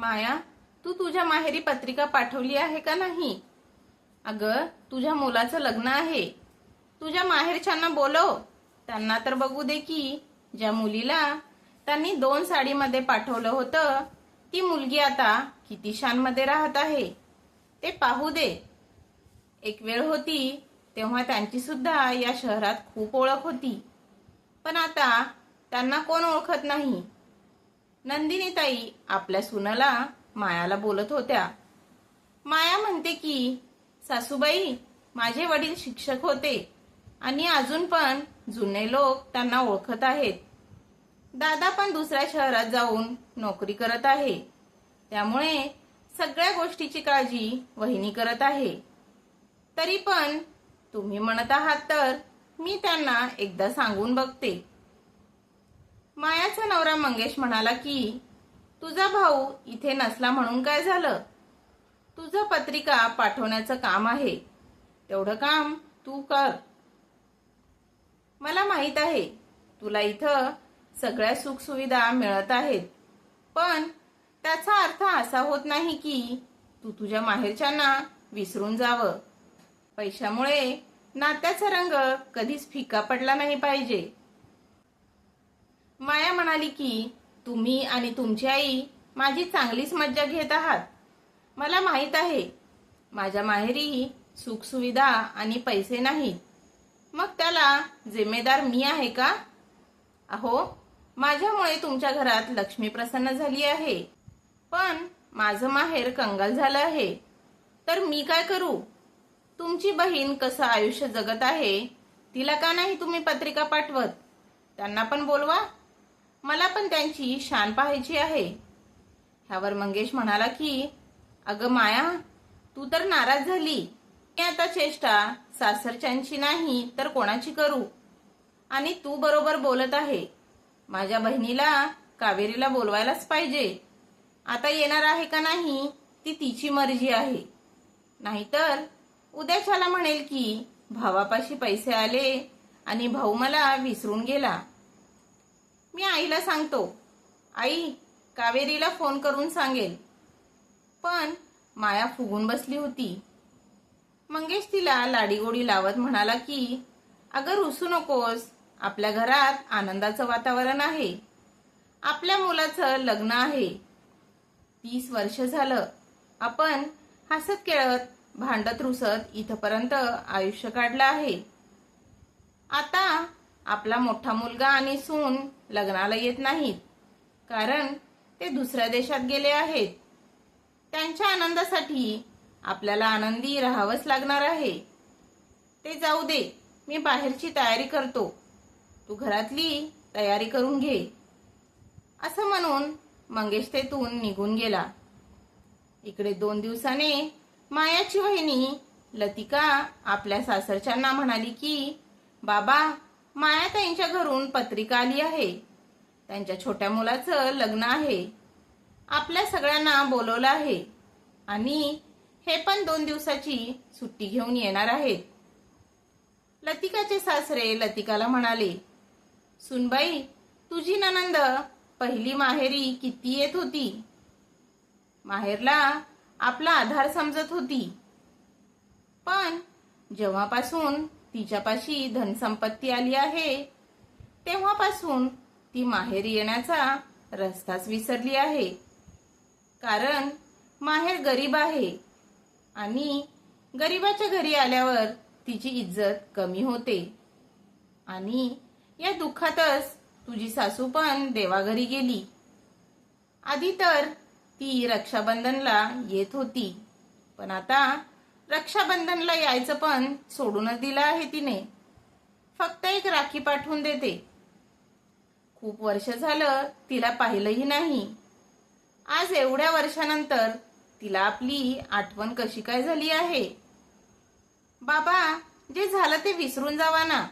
माया तू तुझ्या माहेरी पत्रिका पाठवली आहे का नाही? अगं तुझ्या मुलाचं लग्न आहे. तुझ्या माहेरच्यांना बोलव. त्यांना तर बघू दे की ज्या मुलीला त्यांनी दोन साडीमध्ये पाठवलं होतं ती मुलगी आता किती शानमध्ये राहत आहे. ते पाहू दे. एक वेळ होती तेव्हा त्यांची सुद्धा या शहरात खूप ओळख होती. पण आता त्यांना कोण ओळखत नाही? नंदिनीताई आपल्या सुनाला मायाला बोलत होत्या. माया म्हणते की सासूबाई माझे वडील शिक्षक होते आणि अजून पण जुने लोक त्यांना ओळखत आहेत. दादा पण दुसऱ्या शहरात जाऊन नोकरी करत आहे. त्यामुळे सगळ्या गोष्टीची काळजी वहिनी करत आहे. तरी पण तुम्ही म्हणत आहात तर मी त्यांना एकदा सांगून बघते. मायाचा नवरा मंगेश म्हणाला की तुझा भाऊ इथे नसला म्हणून काय झालं? तुझं पत्रिका पाठवण्याचं काम आहे. तेवढं काम तू कर. मला माहीत आहे. तुला इथं सगळ्या सुखसुविधा मिळत आहेत. पण त्याचा अर्थ असा होत नाही की तू तुझ्या माहेरच्यांना विसरून जावं. पैशामुळे नात्याचा रंग कधीच फिका पडला नाही पाहिजे. माया म्हणाली की तुम्ही आणि तुमची आई माझी चांगलीच मज्जा घेत आहात. मला माहीत आहे माझ्या माहेरी सुखसुविधा आणि पैसे नाही. मग त्याला जिम्मेदार मी आहे का? अहो माझ्यामुळे तुमच्या घरात लक्ष्मी प्रसन्न झाली आहे. पण माझं माहेर कंगाल झालं आहे. तर मी काय करू? तुमची बहीण कसं आयुष्य जगत आहे तिला का नाही तुम्ही पत्रिका पाठवत? त्यांना पण बोलवा. मला पण त्यांची शान पाहायची आहे. ह्यावर मंगेश म्हणाला की अगं माया तू तर नाराज झाली. मी आता चेष्टा सासरच्यांची नाही तर कोणाची करू? आणि तू बरोबर बोलत आहे. माझ्या बहिणीला कावेरीला बोलवायलाच पाहिजे. आता येणार आहे का नाही ती तिची मर्जी आहे. नाहीतर उद्याच्याला म्हणेल की भावापाशी पैसे आले आणि भाऊ मला विसरून गेला. मी आईला सांगतो. आई कावेरीला फोन करून सांगेल. पण माया फुगून बसली होती. मंगेश तिला लाडीगोडी लावत म्हणाला की अगं रुसू नकोस. आपल्या घरात आनंदाचं वातावरण आहे. आपल्या मुलाचं लग्न आहे. तीस वर्ष झालं. आपण हसत खेळत भांडत रुसत इथपर्यंत आयुष्य काढलं आहे. आता आपला मोठा मुलगा आणि सून लग्नाला येत नाहीत. कारण ते दुसऱ्या देशात गेले आहेत. त्यांच्या आनंदासाठी आपल्याला आनंदी राहावंच लागणार आहे. ते जाऊ दे मी बाहेरची तयारी करतो. तू घरातली तयारी करून घे. असं म्हणून मंगेश तेथून निघून गेला. इकडे दोन दिवसाने मायाची वहिनी लतिका आपल्या सासरच्यांना म्हणाली की बाबा माया त्यांच्या घरून पत्रिका आली आहे. त्यांच्या छोट्या मुलाचं लग्न आहे. आपल्या सगळ्यांना बोलवलं आहे. आणि हे पण दोन दिवसाची सुट्टी घेऊन येणार आहेत. लतिकाचे सासरे लतिकाला म्हणाले सुनबाई तुझी ननंद पहिली माहेरी किती येत होती? माहेरला आपला आधार समजत होती. पण जेव्हापासून तिच्यापाशी धनसंपत्ती आली आहे. तेव्हापासून ती माहेरी येण्याचा रस्ताच विसरली आहे. कारण माहेर गरीब आहे आणि गरीबाच्या घरी आल्यावर तिची इज्जत कमी होते. आणि या दुःखातच तुझी सासू पण देवाघरी गेली. आधी तर ती रक्षाबंधनला येत होती. पण आता रक्षाबंधनला यायचं पण सोडूनच दिलं आहे तिने. फक्त एक राखी पाठवून देते. खूप वर्ष झालं तिला पाहिलंही नाही. आज एवढ्या वर्षानंतर तिला आपली आठवण कशी काय झाली आहे? बाबा जे झालं ते विसरून जावा ना.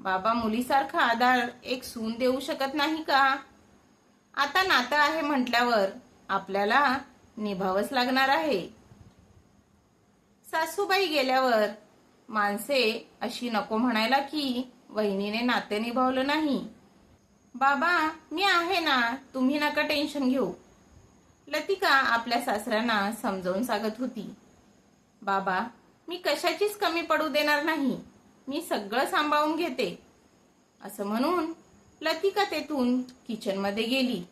बाबा मुलीसारखा आधार एक सून देऊ शकत नाही का? आता नातं आहे म्हटल्यावर आपल्याला निभावंच लागणार आहे. सासूबाई गेल्यावर माणसे अशी नको म्हणायला की वहिनीने नाते निभावलं नाही. बाबा मी आहे ना तुम्ही नका टेन्शन घेऊ. लतिका आपल्या सासऱ्यांना समजावून सांगत होती. बाबा मी कशाचीच कमी पडू देणार नाही. मी सगळं सांभाळून घेते. असं म्हणून लतिका तेथून किचनमध्ये गेली.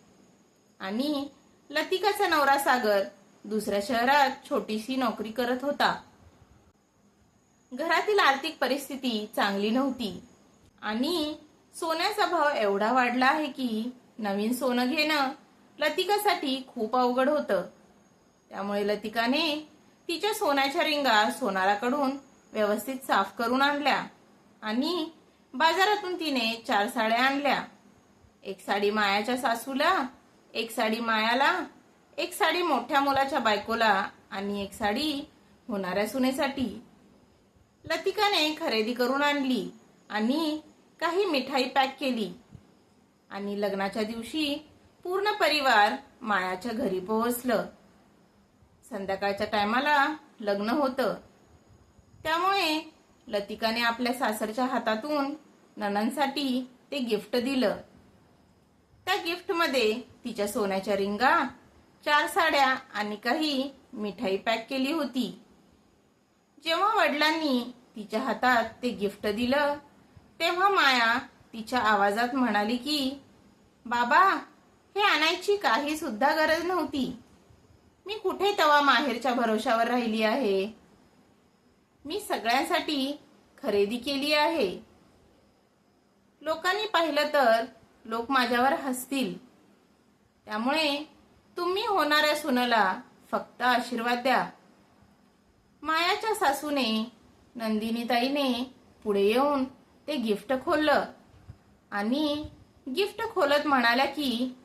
आणि लतिकाचा नवरा सागर दुसऱ्या शहरात छोटीशी नोकरी करत होता. घरातील आर्थिक परिस्थिती चांगली नव्हती. आणि सोन्याचा भाव एवढा वाढला आहे की नवीन सोनं घेणं लतिकासाठी खूप अवघड होतं. त्यामुळे लतिकाने तिच्या सोन्याच्या रिंगा सोनाराकडून व्यवस्थित साफ करून आणल्या आणि बाजारातून तिने चार साड्या आणल्या. एक साडी मायाच्या सासूला एक साडी मायाला एक साडी मोठ्या मुलाच्या बायकोला आणि एक साडी होणाऱ्या सुनेसाठी. लतिकाने खरेदी करून आणली आणि काही मिठाई पॅक केली. आणि लग्नाच्या दिवशी पूर्ण परिवार मायाच्या घरी पोहोचलं. संध्याकाळच्या टायमाला लग्न होतं. त्यामुळे लतिकाने आपल्या सासरच्या हातातून ननंसाठी ते गिफ्ट दिलं. त्या गिफ्टमध्ये तिच्या सोन्याच्या रिंगा चार साड्या आणि काही मिठाई पॅक केली होती. जेव्हा वडिलांनी तिच्या हातात ते गिफ्ट दिलं तेव्हा माया तिच्या आवाजात म्हणाली की बाबा हे आणायची काही सुद्धा गरज नव्हती. मी कुठे तवा माहेरच्या भरोशावर राहिली आहे? मी सगळ्यांसाठी खरेदी केली आहे. लोकांनी पाहिलं तर लोक माझ्यावर हसतील. त्यामुळे तुम्ही होणाऱ्या सुनला फक्त आशीर्वाद द्या. मायाच्या सासूने नंदिनीताईने पुढे येऊन ते गिफ्ट खोललं. आणि गिफ्ट खोलत म्हणाल्या की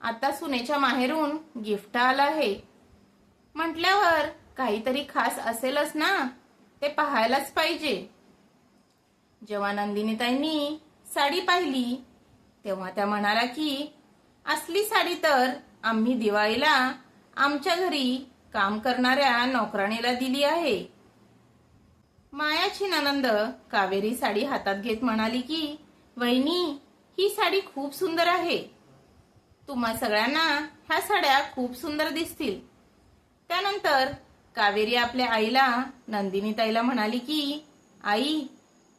आता सुनेच्या माहेरून गिफ्ट आलं आहे. म्हटल्यावर काहीतरी खास असेलच ना? ते पाहायलाच पाहिजे. जेव्हा नंदिनीताईंनी साडी पाहिली तेव्हा त्या म्हणाल्या की असली साडी तर आम्ही दिवाळीला आमच्या घरी काम करणाऱ्या नोकराणीला दिली आहे. मायाची ननंद कावेरी साडी हातात घेत म्हणाली की वहिनी ही साडी खूप सुंदर आहे. तुम्हा सगळ्यांना ह्या साड्या खूप सुंदर दिसतील. त्यानंतर कावेरी आपल्या आईला नंदिनीताईला म्हणाली की आई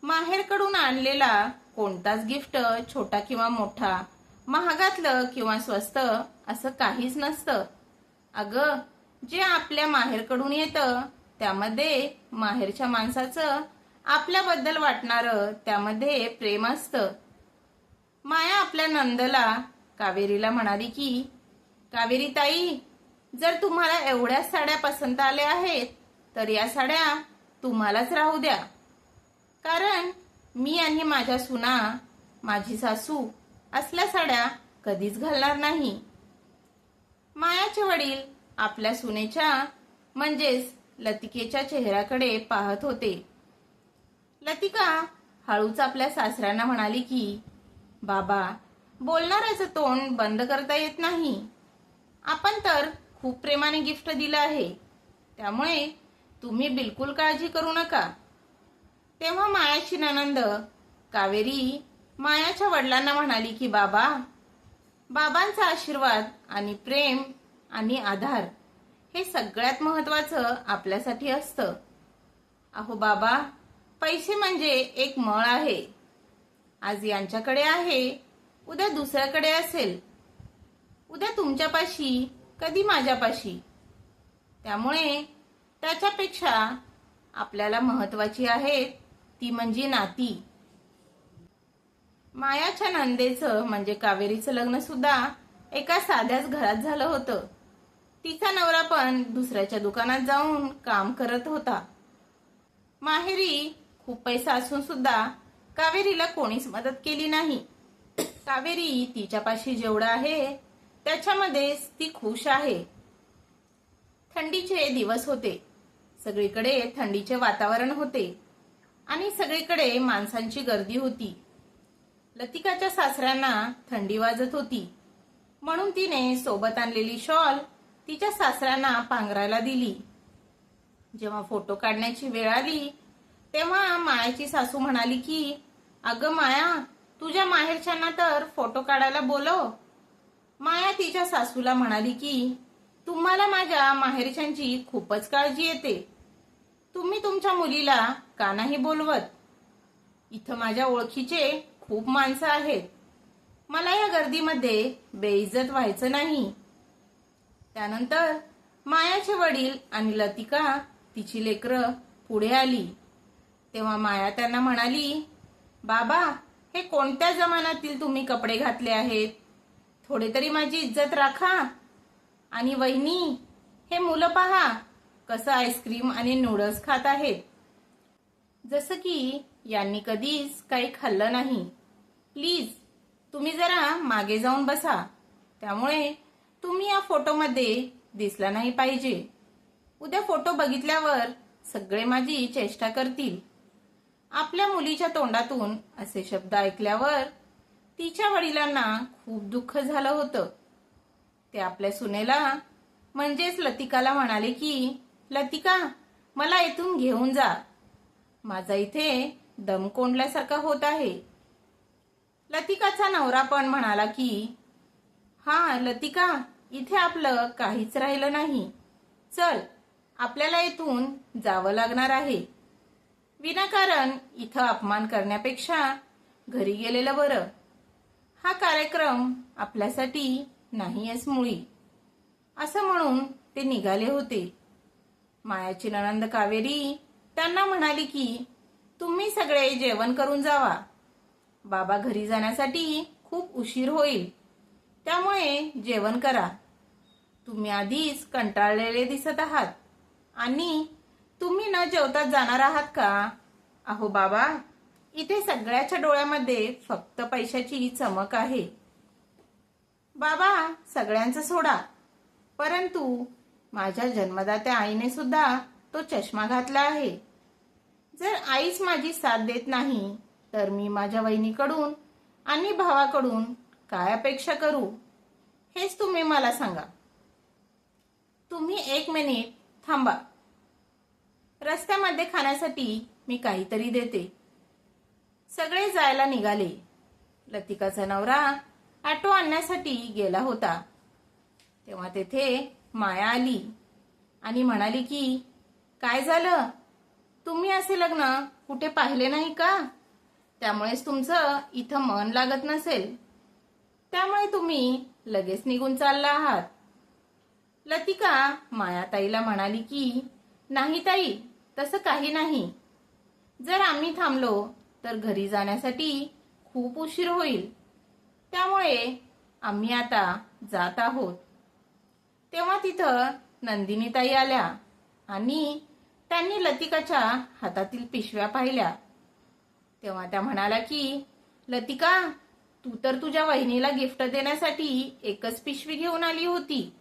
माहेरकडून आणलेला कोणताच गिफ्ट छोटा किंवा मोठा महागातलं किंवा स्वस्त असं काहीच नसतं. अगं जे आपल्या माहेरकडून येतं त्यामध्ये माहेरच्या माणसाचं आपल्याबद्दल वाटणारं त्यामध्ये प्रेम असतं. माया आपल्या नंदला कावेरीला म्हणाली की कावेरी ताई जर तुम्हाला एवढ्या साड्या पसंत आल्या आहेत तर या साड्या तुम्हालाच राहू द्या. कारण मी आणि माझ्या सुना माझी सासू असल्या साड्या कधीच घालणार नाही. मायाचे वडील आपल्या सुनेच्या म्हणजेच लतिकेच्या चेहऱ्याकडे पाहत होते. लतिका हळूच आपल्या सासऱ्यांना म्हणाली की बाबा बोलणाऱ्याचं तोंड बंद करता येत नाही. आपण तर खूप प्रेमाने गिफ्ट दिलं आहे. त्यामुळे तुम्ही बिलकुल काळजी करू नका. तेव्हा मायाची ननंद कावेरी मायाच्या वडिलांना म्हणाली की बाबा बाबांचा आशीर्वाद आणि प्रेम आणि आधार हे सगळ्यात महत्वाचं आपल्यासाठी असतं. अहो बाबा पैसे म्हणजे एक मळ आहे. आज यांच्याकडे आहे उद्या दुसऱ्याकडे असेल. उद्या तुमच्यापाशी कधी माझ्यापाशी. त्यामुळे त्याच्यापेक्षा आपल्याला महत्वाची आहेत ती म्हणजे नाती. मायाच्या नंदेचं म्हणजे कावेरीचं लग्न सुद्धा एका साध्याच घरात झालं होतं. तिचा नवरा पण दुसऱ्याच्या दुकानात जाऊन काम करत होता. माहेरी खूप पैसा असून सुद्धा कावेरीला कोणीच मदत केली नाही. कावेरी तिच्यापाशी जेवढं आहे त्याच्यामध्ये ती खुश आहे. थंडीचे दिवस होते. सगळीकडे थंडीचे वातावरण होते आणि सगळीकडे माणसांची गर्दी होती. लतिकाच्या सासऱ्यांना थंडी वाजत होती. म्हणून तिने सोबत आणलेली शॉल तिच्या सासऱ्यांना पांघरायला दिली. जेव्हा फोटो काढण्याची वेळ आली तेव्हा मायाची सासू म्हणाली की अगं माया तुझ्या माहेरच्यांना तर फोटो काढायला बोलव. माया तिच्या सासूला म्हणाली की तुम्हाला माझ्या माहेरच्यांची खूपच काळजी येते. तुम्ही तुमच्या मुलीला का नाही बोलवत? इथं माझ्या ओळखीचे खूप माणसं आहेत. मला या गर्दीमध्ये बेइज्जत व्हायचं नाही. त्यानंतर मायाचे वडील आणि लतिका तिची लेकरं पुढे आली. तेव्हा माया त्यांना म्हणाली बाबा हे कोणत्या जमान्यातील तुम्ही कपडे घातले आहेत? थोडे तरी माझी इज्जत राखा. आणि वहिनी हे मुलं पहा कसं आईस्क्रीम आणि नूडल्स खात आहेत. जसं की यांनी कधीच काही खाल्लं नाही. प्लीज तुम्ही जरा मागे जाऊन बसा. त्यामुळे तुम्ही या फोटोमध्ये दिसला नाही पाहिजे. उद्या फोटो बघितल्यावर सगळे माझी चेष्टा करतील. आपल्या मुलीच्या तोंडातून असे शब्द ऐकल्यावर तिच्या वडिलांना खूप दुःख झालं होतं. ते आपल्या सुनेला म्हणजेच लतिकाला म्हणाले की लतिका मला इथून घेऊन जा. माझा इथे दम कोंडल्यासारखा होत आहे. लतिकाचा नवरा पण म्हणाला की हा लतिका इथे आपलं काहीच राहिलं नाही. चल आपल्याला इथून जावं लागणार आहे. विनाकारण इथं अपमान करण्यापेक्षा घरी गेलेलं बरं. हा कार्यक्रम आपल्यासाठी नाहीयच मुळी. असं म्हणून ते निघाले होते. मायाची ननंद कावेरी त्यांना म्हणाली की तुम्ही सगळे जेवण करून जावा. बाबा घरी जाण्यासाठी खूप उशीर होईल. त्यामुळे जेवण करा. तुम्ही आधीच कंटाळलेले दिसत आहात. आणि तुम्ही न जेवतात जाणार आहात का? अहो बाबा इथे सगळ्याच्या डोळ्यामध्ये फक्त पैशाची चमक आहे. बाबा सगळ्यांचं सोडा. परंतु माझ्या जन्मदात्या आईने सुद्धा तो चष्मा घातला आहे. जर आईच माझी साथ देत नाही तर मी माझ्या वहिनीकडून आणि भावाकडून काय अपेक्षा करू? हेच तुम्ही मला सांगा. तुम्ही एक मिनिट थांबा. रस्त्यामध्ये खाण्यासाठी मी काहीतरी देते. सगळे जायला निघाले. लतिकाचा नवरा ऑटो आणण्यासाठी गेला होता. तेव्हा तेथे माया आली आणि म्हणाली की काय झालं? तुम्ही असे लग्न कुठे पाहिले नाही का? त्यामुळेच तुमचं इथं मन लागत नसेल. त्यामुळे तुम्ही लगेच निघून चालला आहात. लतिका मायाताईला म्हणाली की नाही ताई तसं काही नाही. जर आम्ही थांबलो तर घरी जाण्यासाठी खूप उशीर होईल. त्यामुळे आम्ही आता जात आहोत. तेव्हा तिथं नंदिनीताई आल्या आणि त्यांनी लतिकाच्या हातातील पिशव्या पाहिल्या. तेव्हा त्या म्हणाल्या की लतिका तू तर तुझ्या वहिनीला गिफ्ट देण्यासाठी एकच पिशवी घेऊन आली होती.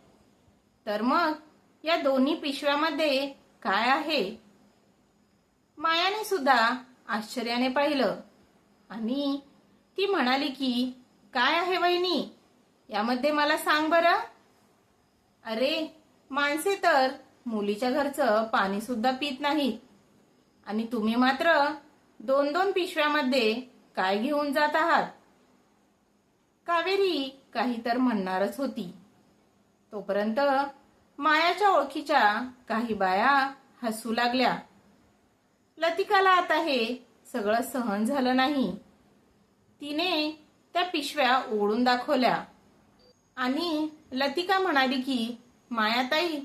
तर मग या दोन्ही पिशव्यामध्ये काय आहे? मायाने सुद्धा आश्चर्याने पाहिलं. आणि ती म्हणाली की काय आहे वहिनी? यामध्ये मला सांग बरं. अरे माणसे तर मुलीच्या घरचं पाणी सुद्धा पित नाहीत. आणि तुम्ही मात्र दोन दोन पिशव्यामध्ये काय घेऊन जात आहात? कावेरी काही तर म्हणणारच होती. तोपर्यंत मायाच्या ओळखीच्या काही बाया हसू लागल्या. लतिकाला आता हे सगळं सहन झालं नाही. तिने त्या पिशव्या ओढून दाखवल्या. आणि लतिका म्हणाली की मायाताई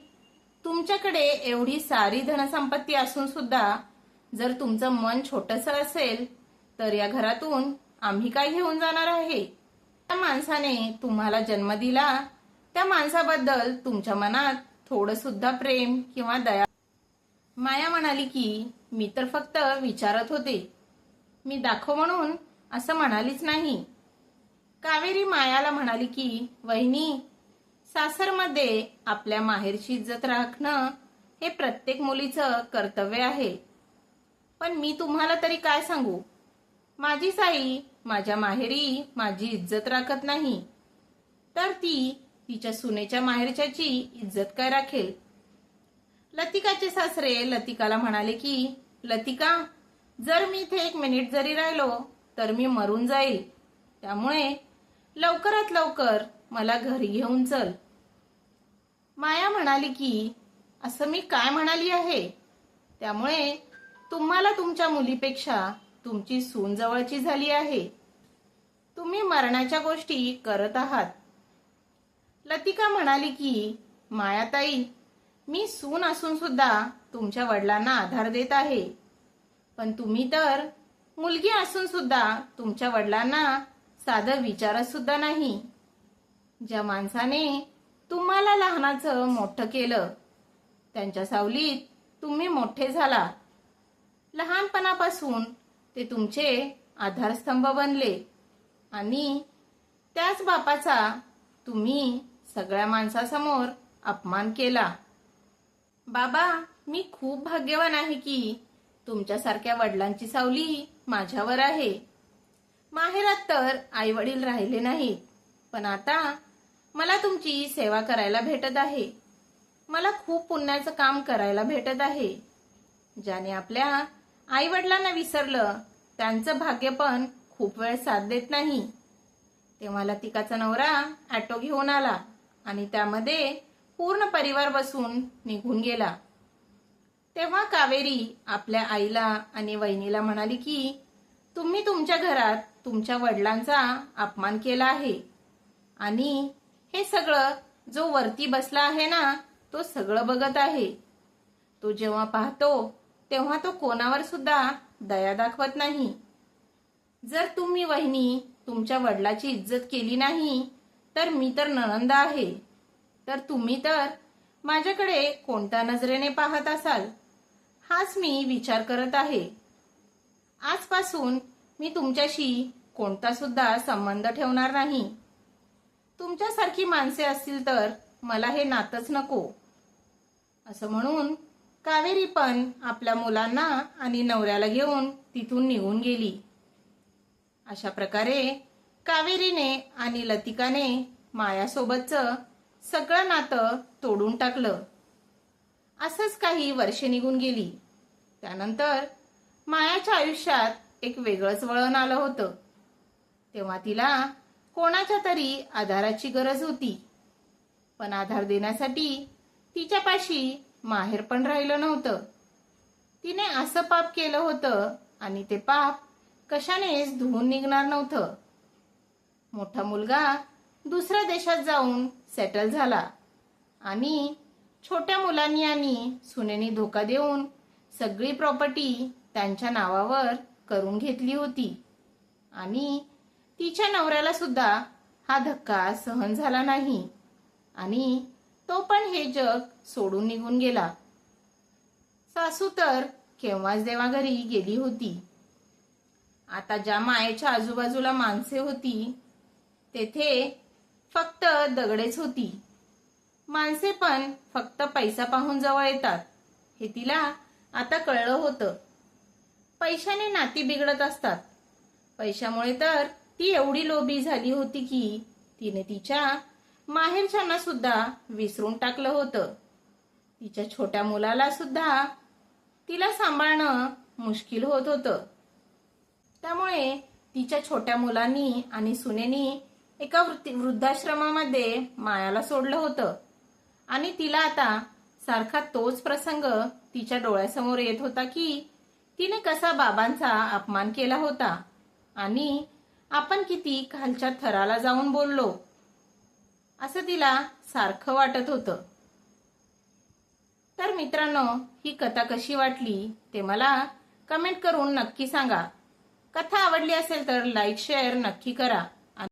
तुमच्याकडे एवढी सारी धनसंपत्ती असून सुद्धा जर तुमचं मन छोटस असेल तर या घरातून आम्ही काय घेऊन जाणार आहे? त्या माणसाने तुम्हाला जन्म दिला त्या माणसाबद्दल तुमच्या मनात थोडं सुद्धा प्रेम किंवा दया? माया म्हणाली की मी तर फक्त विचारत होते. मी दाखव म्हणून असं म्हणालीच नाही. कावेरी मायाला म्हणाली की वहिनी सासरमध्ये आपल्या माहेरची इज्जत राखणं हे प्रत्येक मुलीचं कर्तव्य आहे. पण मी तुम्हाला तरी काय सांगू? माझी साई माझ्या माहेरी माझी इज्जत राखत नाही. तर ती तिच्या सुनेच्या माहेरच्याची इज्जत काय राखेल? लतिकाचे सासरे लतिकाला म्हणाले की लतिका जर मी इथे एक मिनिट जरी राहिलो तर मी मरून जाईल. त्यामुळे लवकरात लवकर मला घरी घेऊन चल. माया म्हणाली की असं मी काय म्हणाली आहे? त्यामुळे तुम्हाला तुमच्या मुलीपेक्षा तुमची सून जवळची झाली आहे. तुम्ही मरणाच्या गोष्टी करत आहात. लतिका म्हणाली की मायाताई मी सून असून सुद्धा तुमच्या वडिलांना आधार देत आहे. पण तुम्ही तर मुलगी असून सुद्धा तुमच्या वडिलांना साधं विचारत सुद्धा नाही. ज्या माणसाने तुम्हाला लहानाचं मोठं केलं त्यांच्या सावलीत तुम्ही मोठे झाला. लहानपणापासून ते तुमचे आधारस्तंभ बनले आणि त्याच बापाचा तुम्ही सगळ्या माणसासमोर अपमान केला. बाबा मी खूप भाग्यवान आहे की तुमच्यासारख्या वडिलांची सावली माझ्यावर आहे. माहेरात तर आई वडील राहिले नाहीत पण आता मला तुमची सेवा करायला भेटत आहे. मला खूप पुण्याचं काम करायला भेटत आहे. ज्याने आपल्या आई वडिलांना विसरलं त्यांचं भाग्य पण खूप वेळ साथ देत नाही. तेव्हा लतिकाचा नवरा ॲटो घेऊन आला. आणि त्यामध्ये पूर्ण परिवार बसून निघून गेला. तेव्हा कावेरी आपल्या आईला आणि वहिनीला म्हणाली की तुम्ही तुमच्या घरात तुमच्या वडिलांचा अपमान केला आहे. आणि हे सगळं जो वरती बसला आहे ना तो सगळं बघत आहे. तो जेव्हा पाहतो तेव्हा तो कोणावर सुद्धा दया दाखवत नाही. जर तुम्ही वहिनी तुमच्या वडिलाची इज्जत केली नाही तर मी तर नणंद आहे. तर तुम्ही तर माझ्याकडे कोणत्या नजरेने पाहत असाल? हाच मी विचार करत आहे. आजपासून मी तुमच्याशी कोणता सुद्धा संबंध ठेवणार नाही. तुमच्यासारखी माणसे असतील तर मला हे नातच नको. असं म्हणून कावेरी पण आपल्या मुलांना आणि नवऱ्याला घेऊन तिथून निघून गेली. अशा प्रकारे कावेरीने आणि लतिकाने मायासोबतचं सगळं नातं तोडून टाकलं. असंच काही वर्षे निघून गेली. त्यानंतर मायाच्या आयुष्यात एक वेगळंच वळण आलं होतं. तेव्हा तिला कोणाच्या तरी आधाराची गरज होती. पण आधार देण्यासाठी तिच्यापाशी माहेर पण राहिलं नव्हतं. तिने असं पाप केलं होतं आणि ते पाप कशानेच धुवून निघणार नव्हतं. मोठा मुलगा दुसऱ्या देशात जाऊन सेटल झाला. आणि छोट्या मुलांनी आणि सुनेनी धोका देऊन सगळी प्रॉपर्टी त्यांच्या नावावर करून घेतली होती. आणि तिच्या नवऱ्याला सुद्धा हा धक्का सहन झाला नाही. आणि तो पण हे जग सोडून निघून गेला. सासू तर केव्हाच देवाघरी गेली होती. आता ज्या मायेच्या आजूबाजूला माणसे होती तेथे फक्त दगडेच होती. माणसे पण फक्त पैसा पाहून जवळ येतात. हे तिला आता कळलं होतं. पैशाने नाती बिघडत असतात. पैशामुळे तर ती एवढी लोभी झाली होती की तिने तिच्या माहेरच्यांना सुद्धा विसरून टाकलं होतं. तिच्या छोट्या मुलाला सुद्धा तिला सांभाळणं मुश्किल होत होतं. त्यामुळे तिच्या छोट्या मुलांनी आणि सुनेनी एका वृत्ती- वृद्धाश्रमामध्ये मायाला सोडलं होतं. आणि तिला आता सारखा तोच प्रसंग तिच्या डोळ्यासमोर येत होता की तिने कसा बाबांचा अपमान केला होता. आणि आपण किती खालच्या थराला जाऊन बोललो. असं तिला सारखं वाटत होतं. तर मित्रांनो ही कथा कशी वाटली ते मला कमेंट करून नक्की सांगा. कथा आवडली असेल तर लाईक शेअर नक्की करा.